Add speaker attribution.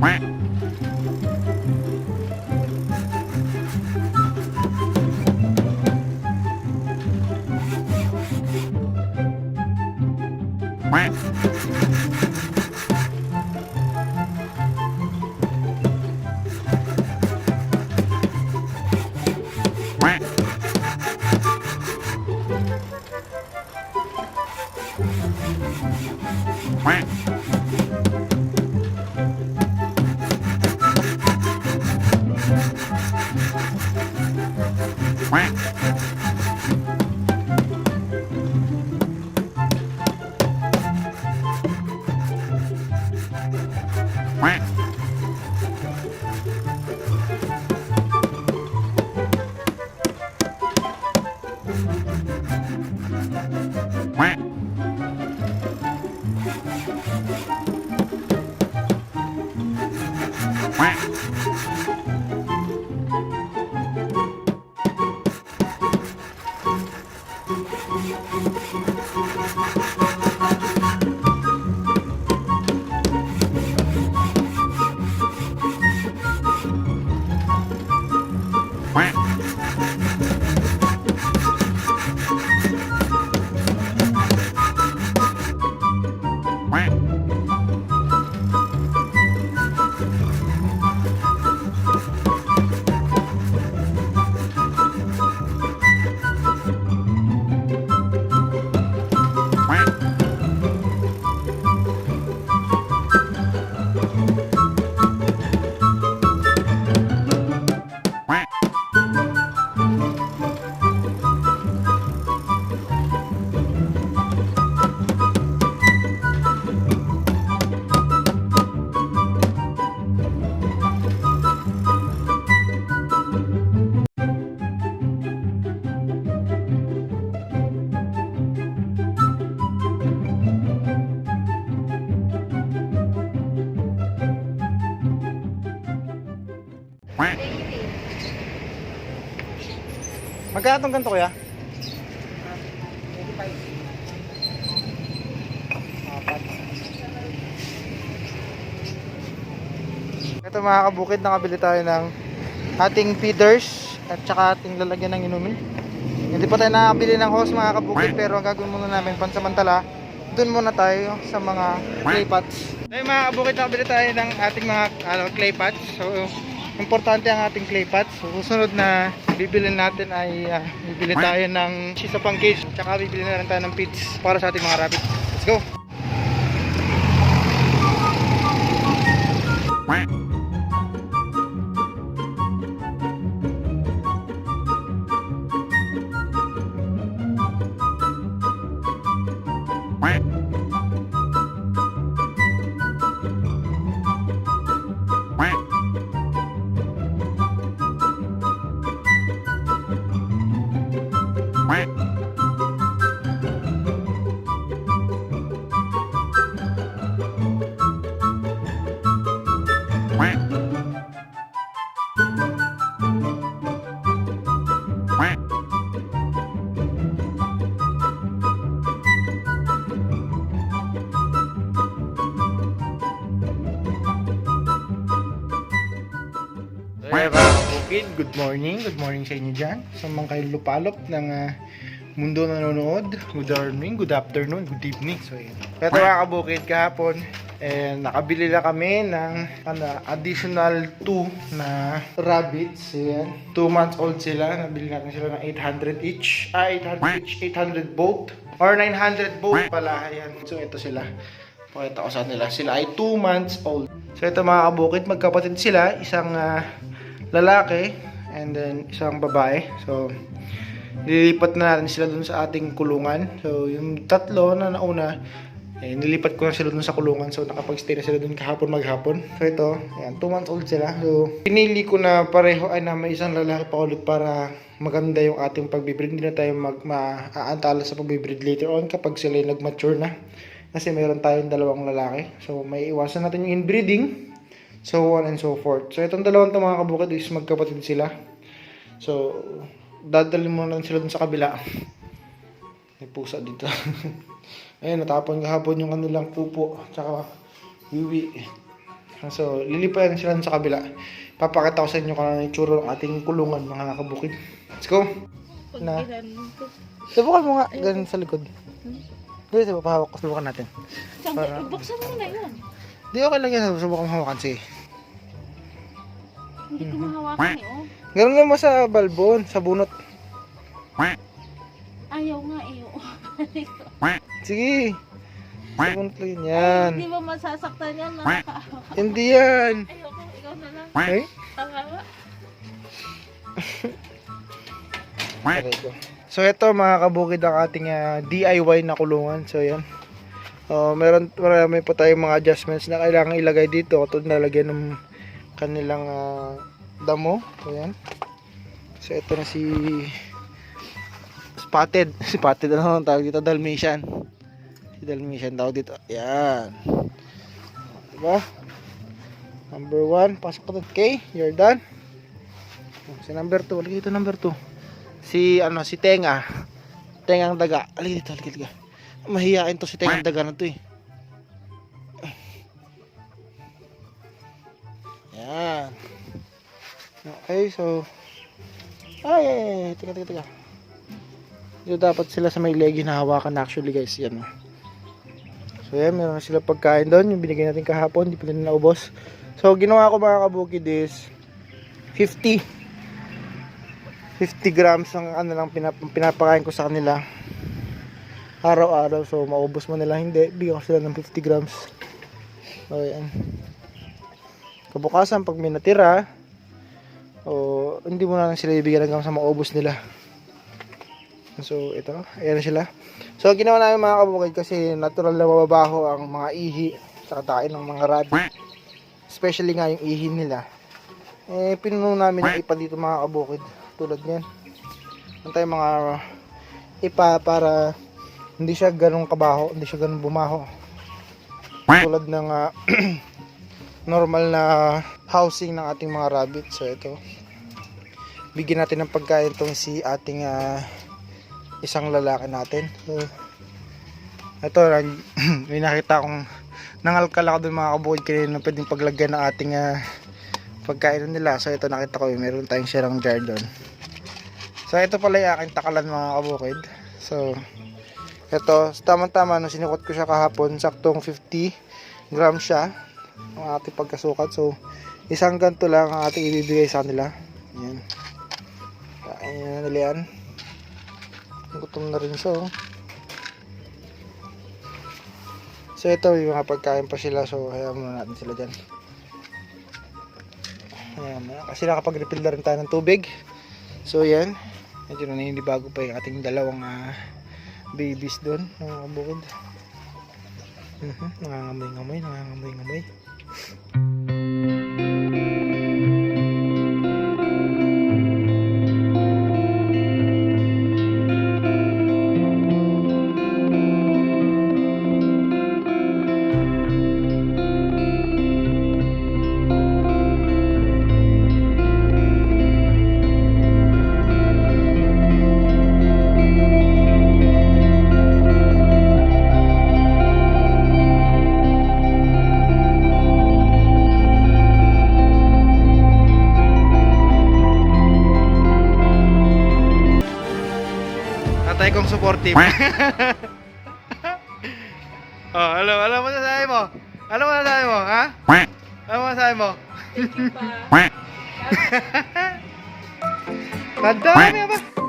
Speaker 1: Quack. Quack. Magkano itong ganito kuya? Apat. Ito mga kabukid, nakabili tayo ng ating feeders at saka ating lalagyan ng inumin. Hindi pa tayo nakabili ng hose mga kabukid pero ang gagawin muna namin pansamantala, dun muna tayo sa mga clay pots. Tayo mga kabukid, nakabili tayo ng ating mga ano, clay pots. So, importante ang ating clay pots. So, susunod na bibili natin ay ah, bibili tayo ng isa pang cage tsaka bibili na rin tayo ng feeds para sa ating mga rabbit. Let's go! Hey mga kabukid, good morning. Good morning sa inyo dyan. Sa mga kayo lupalop ng ah, mundo na nanonood. Good morning, good afternoon, good evening. So yun. Ito mga kabukid kahapon. And nakabili lang kami ng ano, additional 2 na rabbits. Ayan. 2 months old sila. Nabili natin sila ng 800 each. Ah, 800 each. 800 both. Or 900 both pala. Ayan. So ito sila. Pakita ko sa nila. Sila ay 2 months old. So ito mga kabukid, magkapatid sila. Isang ah, lalaki and then isang babae. So nililipat na natin sila dun sa ating kulungan. So yung tatlo na nauna, eh, nilipat ko na sila dun sa kulungan. So nakapag-stay na sila dun kahapon maghapon. So ito, ayan, 2 months old sila. So pinili ko na pareho ay na may isang lalaki pa ulit para maganda yung ating pagbibreed. Hindi na tayo mag maaantala sa pagbibreed later on kapag sila nag-mature na. Kasi meron tayong dalawang lalaki. So may iwasan natin yung inbreeding. So on and so forth. So itong dalawang to mga kabukid is magkapatid sila. So dadalhin muna lang sila dun sa kabila. May pusa dito. Ayun, natapon kahapon yung kanilang pupo. Tsaka wiwi. So lilipayan sila dun sa kabila. Papakita ko sa inyo kung ano yung tsura ng ating kulungan mga kabukid. Let's go. Na.
Speaker 2: Mo.
Speaker 1: Subukan mo nga ganun sa likod. Dito, sa pahawak ko. Subukan natin. Para-
Speaker 2: Buksan mo na yun.
Speaker 1: Di okay lang yan. Subukan mo hawakan. Sige.
Speaker 2: Hindi ko mahawakan eh, oh.
Speaker 1: Ganun naman sa balbon, sa bunot.
Speaker 2: Ayaw nga eh.
Speaker 1: Sige. Sa bunot lang yun. yan.
Speaker 2: Hindi ba masasaktan yan? Nakakaawa.
Speaker 1: Hindi yan.
Speaker 2: Ayoko, ikaw na lang.
Speaker 1: Ay? Aray ko. So ito mga kabukid ang ating ah, DIY na kulungan. So yan. Oh, meron marami pa tayong mga adjustments na kailangan ilagay dito. Katulad na lagyan ng kanilang ah, damo. So yan. So ito na si Spotted. Spotted ano ang tawag dito? Dalmatian. Si Dalmatian tawag dito. Yan. Diba? Number one. Pasok ko dito. Okay, you're done. Si number 2, lagi dito number 2. Si ano, si Tenga. Tengang daga. Lagi dito, lagi dito. Mahihain to si Tengang daga na to eh. Yan. Okay, so ay, ay, ay, tika, tika, tika. Dito dapat sila sa may legi na hawakan actually guys, yan. oh. So yan, meron sila pagkain doon, yung binigay natin kahapon, hindi pa naubos. So ginawa ko mga kabukid is 50 50 grams ang ano lang pinap pinapakain ko sa kanila araw-araw so maubos mo nila. Hindi bigyan ko sila ng 50 grams. So yan. Kabukasan pag may natira o hindi mo na lang sila ibigyan hanggang sa maubos nila. So ito ayan sila. So ginawa namin mga kabukid kasi natural na mababaho ang mga ihi sa katain ng mga rabbit especially nga yung ihi nila. Eh pinuno namin ng ipa dito mga kabukid tulad niyan. Ang tayong mga ipa para hindi siya ganun kabaho hindi siya ganun bumaho tulad ng ah, normal na housing ng ating mga rabbit so ito bigyan natin ng pagkain tong si ating ah, isang lalaki natin so ito may nakita akong nangalkal ako dun mga kabukid kanina na pwedeng paglagyan ng ating ah, pagkain nila. So ito nakita ko, meron tayong sirang jar doon. So ito pala yung aking takalan mga kabukid. So ito, tama-tama nung sinikot ko siya kahapon, saktong 50 grams siya ang ating pagkasukat. So isang ganito lang ang ating ibibigay sa kanila. Ayan. Kain na nila yan. Gutom na rin siya. Oh. So ito yung mga pagkain pa sila. So hayaan muna natin sila dyan. Ayan, kasi nakapag-refill na rin tayo ng tubig. So, yan. Medyo naninibago pa yung ating dalawang ah, babies doon. Mga bukod. Mhm, nangangamoy-ngamoy, nangangamoy-ngamoy. Tatay kong supportive. oh, hello, ano mo sasabi mo? Ano mo sasabi mo, ha? Ano mo sasabi mo?
Speaker 2: Pa.
Speaker 1: Ang dami ba?